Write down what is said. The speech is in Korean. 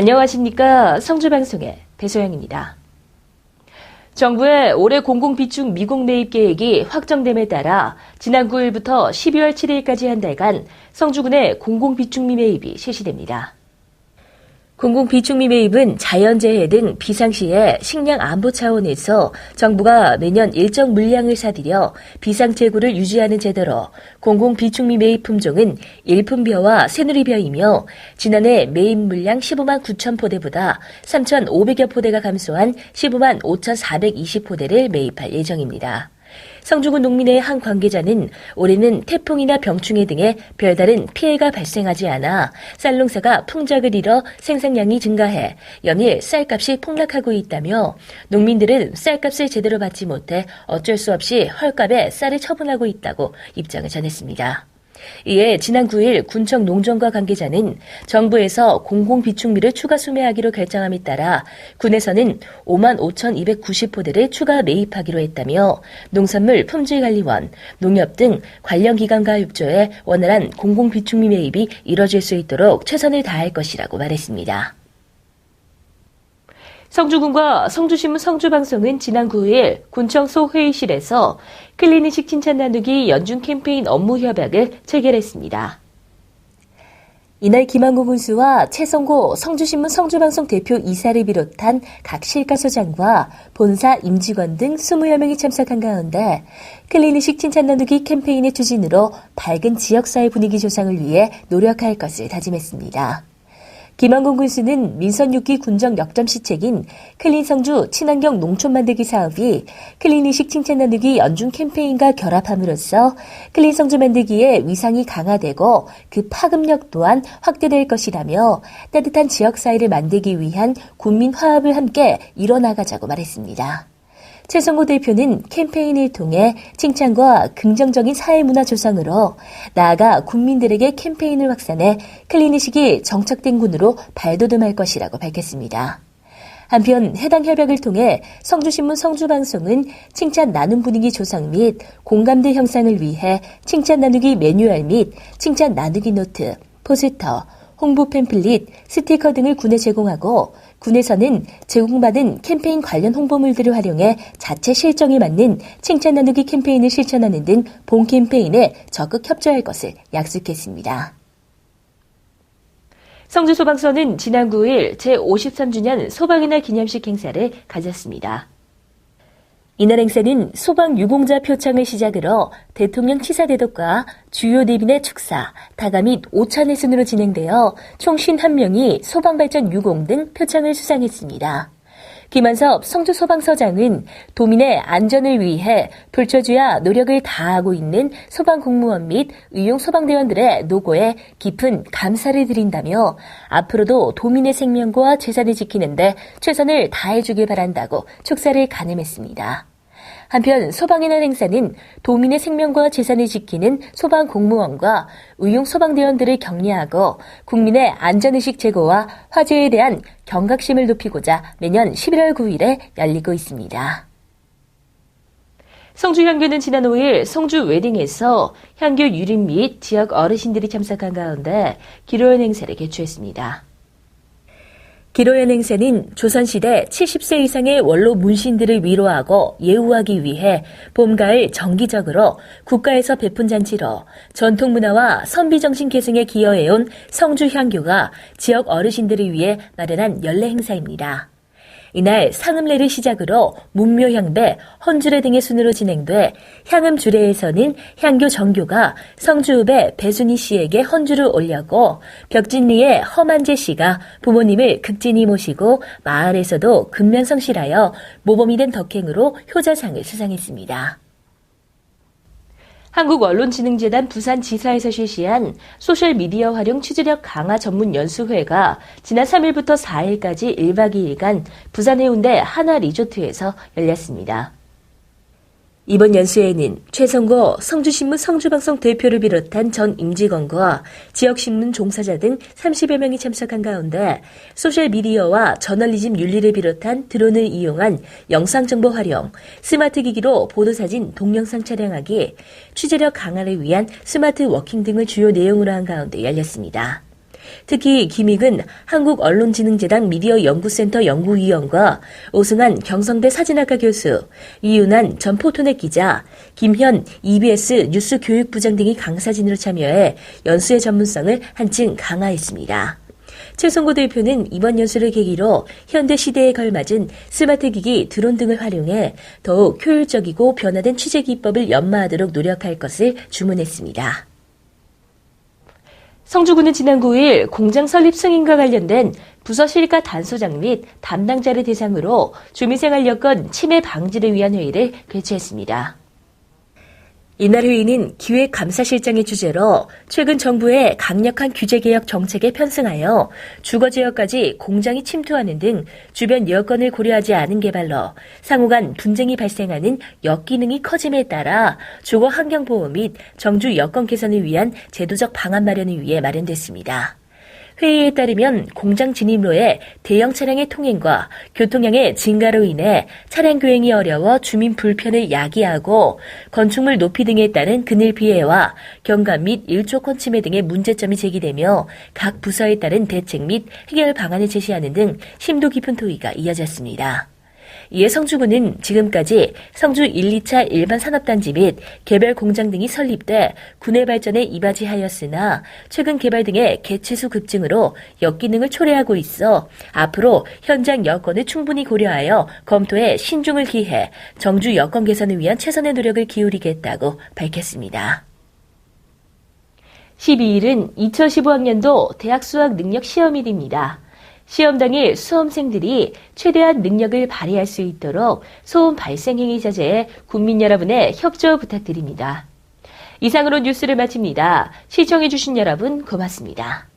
안녕하십니까. 성주방송의 배소영입니다. 정부의 올해 공공비축 미국 매입 계획이 확정됨에 따라 지난 9일부터 12월 7일까지 한 달간 성주군의 공공비축미 매입이 실시됩니다. 공공 비축미 매입은 자연재해 등 비상시에 식량 안보 차원에서 정부가 매년 일정 물량을 사들여 비상 재고를 유지하는 제도로 공공 비축미 매입 품종은 일품벼와 새누리벼이며 지난해 매입 물량 15만 9천 포대보다 3,500여 포대가 감소한 15만 5,420 포대를 매입할 예정입니다. 성주군 농민의 한 관계자는 올해는 태풍이나 병충해 등의 별다른 피해가 발생하지 않아 쌀 농사가 풍작을 잃어 생산량이 증가해 연일 쌀값이 폭락하고 있다며 농민들은 쌀값을 제대로 받지 못해 어쩔 수 없이 헐값에 쌀을 처분하고 있다고 입장을 전했습니다. 이에 지난 9일 군청 농정과 관계자는 정부에서 공공비축미를 추가 수매하기로 결정함에 따라 군에서는 5만 5,290포대를 추가 매입하기로 했다며 농산물 품질관리원, 농협 등 관련 기관과 협조해 원활한 공공비축미 매입이 이뤄질 수 있도록 최선을 다할 것이라고 말했습니다. 성주군과 성주신문 성주방송은 지난 9일 군청소 회의실에서 클리니식 칭찬 나누기 연중 캠페인 업무 협약을 체결했습니다. 이날 김한국 군수와 최성고 성주신문 성주방송 대표 이사를 비롯한 각 실가소장과 본사 임직원 등 20여 명이 참석한 가운데 클리니식 칭찬 나누기 캠페인의 추진으로 밝은 지역사회 분위기 조성을 위해 노력할 것을 다짐했습니다. 김한공 군수는 민선 6기 군정 역점 시책인 클린 성주 친환경 농촌 만들기 사업이 클린이식 칭찬 나누기 연중 캠페인과 결합함으로써 클린 성주 만들기의 위상이 강화되고 그 파급력 또한 확대될 것이라며 따뜻한 지역 사회를 만들기 위한 국민 화합을 함께 이뤄나가자고 말했습니다. 최성호 대표는 캠페인을 통해 칭찬과 긍정적인 사회문화 조성으로 나아가 국민들에게 캠페인을 확산해 클리니식이 정착된 군으로 발돋움할 것이라고 밝혔습니다. 한편 해당 협약을 통해 성주신문 성주방송은 칭찬 나눔 분위기 조성 및 공감대 형성을 위해 칭찬 나누기 매뉴얼 및 칭찬 나누기 노트, 포스터, 홍보 팸플릿, 스티커 등을 군에 제공하고 군에서는 제공받은 캠페인 관련 홍보물들을 활용해 자체 실정에 맞는 칭찬 나누기 캠페인을 실천하는 등 본 캠페인에 적극 협조할 것을 약속했습니다. 성주소방서는 지난 9일 제53주년 소방이날 기념식 행사를 가졌습니다. 이날 행사는 소방 유공자 표창을 시작으로 대통령 치사대독과 주요 대빈의 축사, 다가 및 오찬의 순으로 진행되어 총 51명이 소방발전 유공 등 표창을 수상했습니다. 김한섭 성주소방서장은 도민의 안전을 위해 불처주야 노력을 다하고 있는 소방공무원 및 의용 소방대원들의 노고에 깊은 감사를 드린다며 앞으로도 도민의 생명과 재산을 지키는데 최선을 다해주길 바란다고 축사를 가늠했습니다. 한편 소방의 행사는 도민의 생명과 재산을 지키는 소방 공무원과 의용 소방대원들을 격려하고 국민의 안전의식 제고와 화재에 대한 경각심을 높이고자 매년 11월 9일에 열리고 있습니다. 성주 향교는 지난 5일 성주 웨딩에서 향교 유림 및 지역 어르신들이 참석한 가운데 기로연 행사를 개최했습니다. 기로연 행사는 조선시대 70세 이상의 원로 문신들을 위로하고 예우하기 위해 봄, 가을 정기적으로 국가에서 베푼 잔치로 전통문화와 선비정신 계승에 기여해온 성주향교가 지역 어르신들을 위해 마련한 연례 행사입니다. 이날 상음례를 시작으로 문묘향배, 헌주례 등의 순으로 진행돼 향음 주례에서는 향교 정교가 성주읍의 배순희 씨에게 헌주를 올렸고 벽진리의 허만재 씨가 부모님을 극진히 모시고 마을에서도 근면성실하여 모범이 된 덕행으로 효자상을 수상했습니다. 한국언론진흥재단 부산지사에서 실시한 소셜미디어 활용 취재력 강화 전문 연수회가 지난 3일부터 4일까지 1박 2일간 부산 해운대 하나 리조트에서 열렸습니다. 이번 연수회에는 최성고 성주신문 성주방송 대표를 비롯한 전 임직원과 지역신문 종사자 등 30여 명이 참석한 가운데 소셜미디어와 저널리즘 윤리를 비롯한 드론을 이용한 영상정보 활용, 스마트 기기로 보도사진, 동영상 촬영하기, 취재력 강화를 위한 스마트 워킹 등을 주요 내용으로 한 가운데 열렸습니다. 특히 김익은 한국언론진흥재단 미디어연구센터 연구위원과 오승환 경성대 사진학과 교수, 이윤환 전 포토넷 기자, 김현 EBS 뉴스 교육부장 등이 강사진으로 참여해 연수의 전문성을 한층 강화했습니다. 최성고 대표는 이번 연수를 계기로 현대 시대에 걸맞은 스마트 기기, 드론 등을 활용해 더욱 효율적이고 변화된 취재 기법을 연마하도록 노력할 것을 주문했습니다. 성주군은 지난 9일 공장 설립 승인과 관련된 부서 실가 단소장 및 담당자를 대상으로 주민생활 여건 침해 방지를 위한 회의를 개최했습니다. 이날 회의는 기획감사실장의 주제로 최근 정부의 강력한 규제개혁 정책에 편승하여 주거지역까지 공장이 침투하는 등 주변 여건을 고려하지 않은 개발로 상호간 분쟁이 발생하는 역기능이 커짐에 따라 주거 환경 보호 및 정주 여건 개선을 위한 제도적 방안 마련을 위해 마련됐습니다. 회의에 따르면 공장 진입로에 대형 차량의 통행과 교통량의 증가로 인해 차량 교행이 어려워 주민 불편을 야기하고 건축물 높이 등에 따른 그늘 피해와 경감 및 일조권 침해 등의 문제점이 제기되며 각 부서에 따른 대책 및 해결 방안을 제시하는 등 심도 깊은 토의가 이어졌습니다. 이에 성주군은 지금까지 성주 1, 2차 일반 산업단지 및 개별 공장 등이 설립돼 군의 발전에 이바지하였으나 최근 개발 등의 개체수 급증으로 역기능을 초래하고 있어 앞으로 현장 여건을 충분히 고려하여 검토에 신중을 기해 정주 여건 개선을 위한 최선의 노력을 기울이겠다고 밝혔습니다. 12일은 2015학년도 대학 수학 능력 시험일입니다. 시험 당일 수험생들이 최대한 능력을 발휘할 수 있도록 소음 발생 행위 자제에 국민 여러분의 협조 부탁드립니다. 이상으로 뉴스를 마칩니다. 시청해주신 여러분 고맙습니다.